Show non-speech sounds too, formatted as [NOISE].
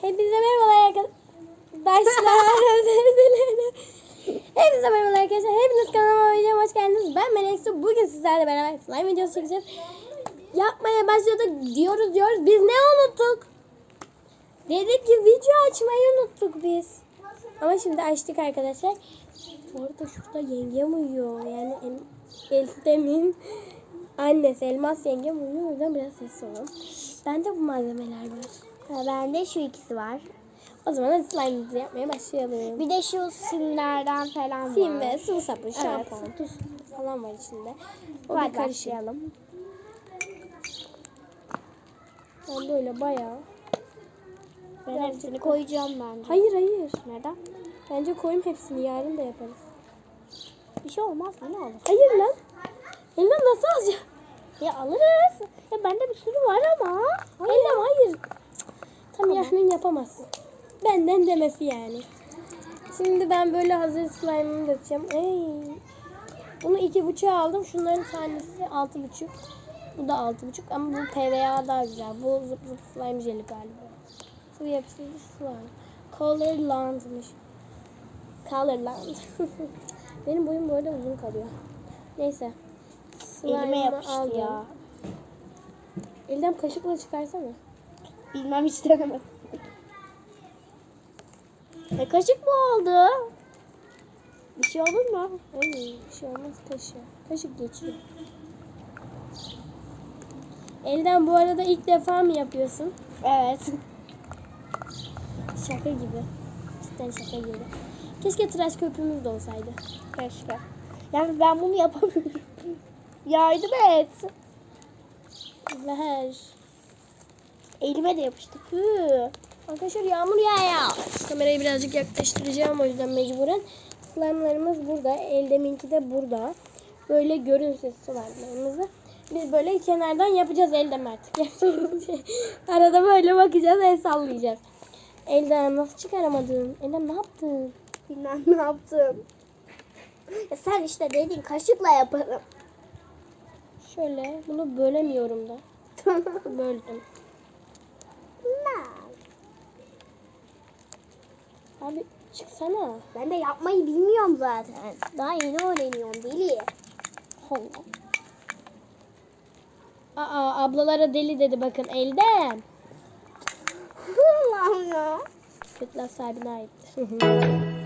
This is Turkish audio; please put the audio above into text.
Hepinize merhabalar arkadaşlar. Hepinize merhabalar arkadaşlar. Hepiniz kanalıma videoma hoş geldiniz. Ben Melek Su. Bugün sizlerle beraber slime videosu çekeceğiz. Yapmaya başladık diyoruz diyoruz. Biz ne unuttuk? Dedik ki video açmayı unuttuk biz. Ama şimdi açtık arkadaşlar. Bu arada şurada yengem uyuyor. Yani El- Elif'temin annesi Elmas yengem uyuyor. O yüzden biraz sessiz olalım. Bende bu malzemeler var. Ha, bende şu ikisi var. O zaman hadi slime'ımızı yapmaya başlayalım. Bir de şu simlerden falan Sim var. ve sıvı sabun, şampuan, tuz falan var içinde. O Hadi karışım. başlayalım. Ben böyle bayağı. Ben hepsini koyacağım bence. Hayır hayır. Neden? Bence koyayım hepsini yarın da yaparız. Bir şey olmaz ne olur. Hayır lan. Elimden nasıl alacağım? Ya alırız. Ya bende bir sürü var ama. Elim hayır. Yarın yapamazsın. Benden demesi yani. Şimdi ben böyle hazır slime'ımı dökeceğim. Ey. Bunu iki buçuğa aldım. Şunların tanesi altı buçuk. Bu da altı buçuk ama bu PVA daha güzel. Bu zıp zıp slime jeli galiba. Sıvı yapıştırıcı slime. Colorland'mış. Colorland. [LAUGHS] Benim boyum bu arada uzun kalıyor. Neyse. Elime yapıştı aldım. ya. Elden kaşıkla çıkarsana. Bilmem hiç denemedim. E kaşık mı oldu? Bir şey olur mu? Ay bir şey olmaz kaşık. Kaşık geçiyor. Elden bu arada ilk defa mı yapıyorsun? Evet. Şaka gibi. Cidden şaka gibi. Keşke tıraş köpüğümüz de olsaydı. Keşke. Yani ben bunu yapamıyorum. [LAUGHS] Yardım et. Ver. Elime de yapıştı. Hı. Arkadaşlar yağmur yağıyor. Kamerayı birazcık yaklaştıracağım o yüzden mecburen. Slime'larımız burada. Eldeminki de burada. Böyle görünsün slime'larımızı. Biz böyle kenardan yapacağız Eldem artık. [LAUGHS] Arada böyle bakacağız, el sallayacağız. Eldem nasıl çıkaramadın? Eldem ne yaptın? Bilmem ne yaptım. Ya sen işte dedin kaşıkla yaparım. Şöyle bunu bölemiyorum da. [LAUGHS] Böldüm. Abi çıksana. ben de yapmayı bilmiyorum zaten. Daha yeni öğreniyorum deli. Allah. Aa ablalara deli dedi bakın Eldem. [LAUGHS] Allah'ım ya. Kötüler sahibine aittir. [LAUGHS]